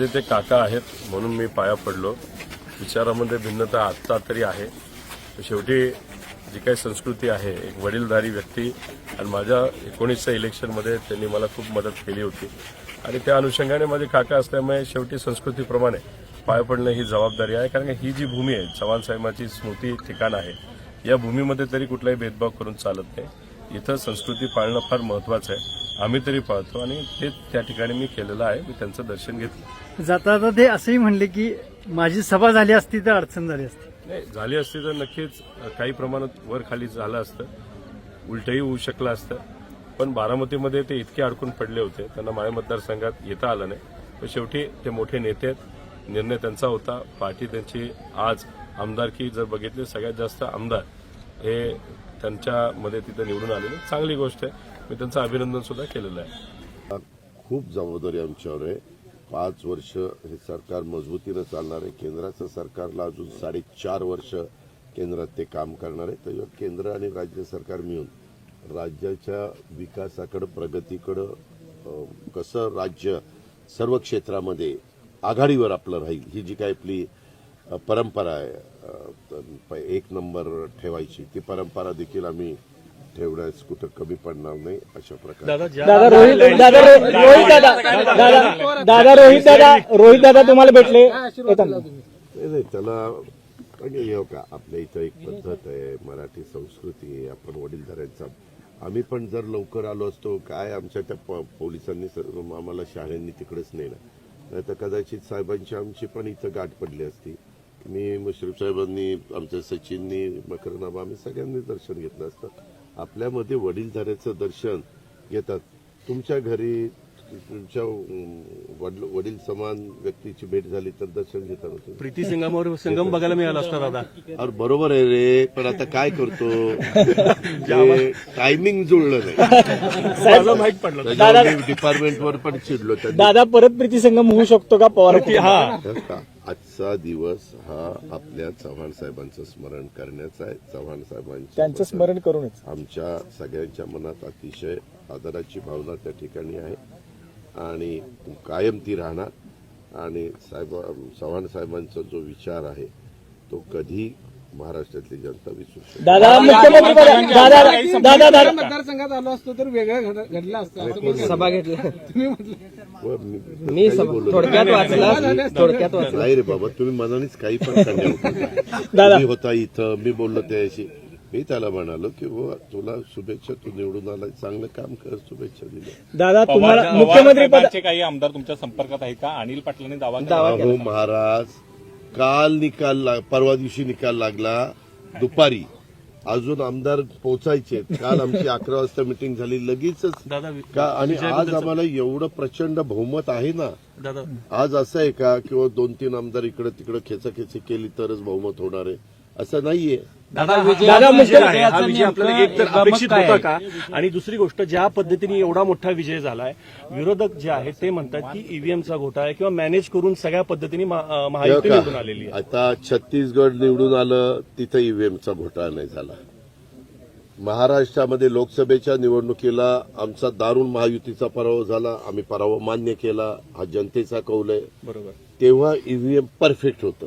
जे ते काका आहेत म्हणून मी पाया पडलो. विचारामध्ये भिन्नता आत्ता तरी आहे. शेवटी जी काही संस्कृती आहे एक वडीलधारी व्यक्ती आणि माझ्या एकोणीसच्या इलेक्शनमध्ये त्यांनी मला खूप मदत केली होती. आणि त्या अनुषंगाने माझे काका असल्यामुळे शेवटी संस्कृतीप्रमाणे पाया पडणं ही जबाबदारी आहे. कारण ही जी भूमी आहे चव्हाण साहेबांची स्मृती ठिकाण आहे. या भूमीमध्ये तरी कुठलाही भेदभाव करून चालत नाही. इथं संस्कृती पाळणं फार महत्वाचं आहे. आम्ही तरी पाळतो आणि ते त्या ठिकाणी मी केलेलं आहे. मी त्यांचं दर्शन घेतलं. जाता जाता ते असंही म्हणले की माझी सभा झाली असती तर अडचण झाली असती. नाही झाली असती तर नक्कीच काही प्रमाणात वर खाली झालं असतं. उलटही होऊ शकलं असतं. पण बारामतीमध्ये ते इतके अडकून पडले होते. त्यांना माझ्या मतदारसंघात येता आलं नाही. पण शेवटी ते मोठे नेते आहेत. निर्णय त्यांचा होता. पार्टी त्यांची आज आमदारकी जर बघितली सगळ्यात जास्त आमदार हे त्यांच्यामध्ये तिथं निवडून आलेले. चांगली गोष्ट आहे. मी त्यांचं अभिनंदन सुद्धा केलेलं आहे. खूप जबाबदारी आमच्यावर आहे. पाच वर्ष हे सरकार मजबूतीनं चालणार आहे. केंद्राचं सरकारला अजून साडेचार वर्ष केंद्रात ते काम करणार आहे. तर केंद्र आणि राज्य सरकार मिळून राज्याच्या विकासाकडं प्रगतीकडं कसं राज्य सर्व क्षेत्रामध्ये आघाडीवर आपलं राहील ही जी काय आपली परंपरा आहे तर एक नंबर ठेवायची ती परंपरा देखील आम्ही ठेवण्यास कुठं कमी पडणार नाही अशा प्रकारे. दादा रोहित दादा रो- रोहित दादा दादा दादा रोहित दादा रोहित दादा तुम्हाला भेटले. येताना. नाही नाही त्याला म्हणजे हे का आपल्या इथं एक पद्धत आहे मराठी संस्कृती आहे आपण वडीलधाऱ्यांचा. आम्ही पण जर लवकर आलो असतो काय आमच्या त्या प- पोलिसांनी आम्हाला शाळांनी तिकडेच नेलं. नाही तर कदाचित साहेबांची आमची पण इथं गाठ पडली असती. मी मुश्रीफ साहेबांनी आमच्या सचिननी मकरनामा आम्ही सगळ्यांनी दर्शन घेतलं असतं. आपल्यामध्ये वडीलधाऱ्याचं दर्शन घेतात. तुमच्या घरी तुमच्या वडील वडील समान व्यक्तीची भेट झाली तर दर्शन घेता नव्हतं प्रीती संगमावर संगम बघायला मिळाला असता दादा. अरे बरोबर आहे रे पण आता काय करतो? टायमिंग जुळलं नाही. माहीत पडलं. डिपार्टमेंटवर पण चिडलो दादा परत प्रीती संगम होऊ शकतो का? पवार हा. आजचा दिवस हा आपल्या चव्हाण साहेबांचं स्मरण करण्याचा आहे. चव्हाण साहेबांच्या त्यांचं स्मरण करूनच. आमच्या सगळ्यांच्या मनात अतिशय आदराची भावना त्या ठिकाणी आहे. आणि कायम ती राहणार. आणि साहेब चव्हाण साहेबांचा जो विचार आहे तो कधी महाराष्ट्रातली जनता विसरू शकते दादा मुख्यमंत्री पद- दादा दादा दादा मतदारसंघात आलो असतो तर वेगळं घड- घडलं असतं. असं सभा घेतली तुम्ही म्हटलं. व मी मी. थोडक्यात वाचला थोडक्यात वाचला. नाही रे बाबा तुम्ही मनानेच काही पण करण्या दादा. होता इथं मी बोललो त्याशी मी त्याला म्हणालो की बुवा तुला शुभेच्छा तू निवडून आला चांगलं काम कर शुभेच्छा दिल्या. दादा तुम्हाला पवार- मुख्यमंत्री पद साहेबांचे काही आमदार तुमच्या संपर्कात आहेत का? अनिल पाटलांनी दावा केला दावा अहो महाराज काल निकाल लाग- परवा दिवशी निकाल लागला. दुपारी. अजून आमदार पोहोचायचे काल आमची अकरा वाजता मिटिंग झाली. लगेचच का आणि आज आम्हाला एवढं प्रचंड बहुमत आहे ना. दादा. आज असं आहे का? किंवा दोन तीन आमदार इकडे तिकडे खेचाखेची केली तरच बहुमत होणार आहे. असं नाहीये. दादा हा दादा, विजय आहे. हा विजय आपल्याला एक तर अपेक्षित होता का? आणि दुसरी गोष्ट ज्या पद्धतीने एवढा मोठा विजय झालाय विरोधक जे आहेत ते म्हणतात की ईव्हीएमचा घोटाळा आहे किंवा मॅनेज करून सगळ्या पद्धतीने महायुती निवडून? आलेली आहे. आता छत्तीसगड निवडून आलं तिथं ईव्हीएमचा घोटाळा नाही झाला. महाराष्ट्रामध्ये लोकसभेच्या निवडणुकीला आमचा दारुण महायुतीचा पराभव झाला आम्ही पराभव मान्य केला हा जनतेचा कौल आहे. बरोबर. तेव्हा ईव्हीएम परफेक्ट होतं.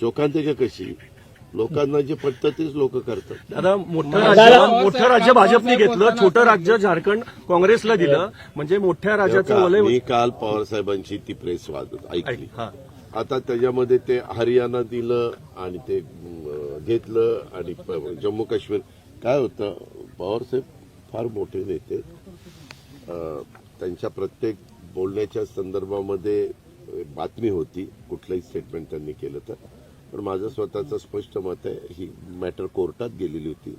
शोकांतिका कशी? लोकांना जे पटतं तेच लोक करतात. दादा मोठं राज्य मोठं राज्य भाजपने घेतलं छोटं राज्य झारखंड काँग्रेसला दिलं. म्हणजे मोठ्या राज्याचं वलय मी काल पवार साहेबांची ती प्रेस वाद ऐकली. हा. आता त्याच्यामध्ये ते हरियाणा दिलं आणि ते घेतलं आणि जम्मू काश्मीर काय होतं पवार साहेब फार मोठे नेते. अं, त्यांच्या प्रत्येक बोलण्याच्या संदर्भामध्ये बातमी होती कुठलंही स्टेटमेंट त्यांनी केलं तर. पण माझं स्वतःचं स्पष्ट मत आहे ही मॅटर कोर्टात गेलेली होती.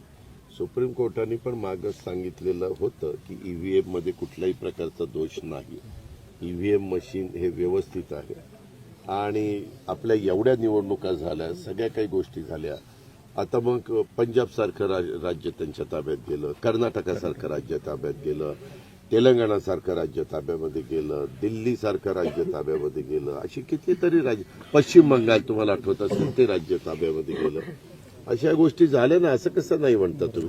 सुप्रीम कोर्टाने पण मागं सांगितलेलं होतं की ई व्ही एममध्ये कुठल्याही प्रकारचा दोष नाही. ई व्ही एम मशीन हे व्यवस्थित आहे. आणि आपल्या एवढ्या निवडणुका झाल्या सगळ्या काही गोष्टी झाल्या. आता मग पंजाबसारखं राज्य त्यांच्या ताब्यात गेलं कर्नाटकासारखं राज्य ताब्यात गेलं. तेलंगणासारखं राज्य ताब्यामध्ये गेलं दिल्ली सारखं राज्य ताब्यामध्ये गेलं अशी कितीतरी राज्य पश्चिम बंगाल तुम्हाला आठवत असेल ते राज्य ताब्यामध्ये गेलं. अशा गोष्टी झाल्या ना असं कसं नाही म्हणता तुम्ही?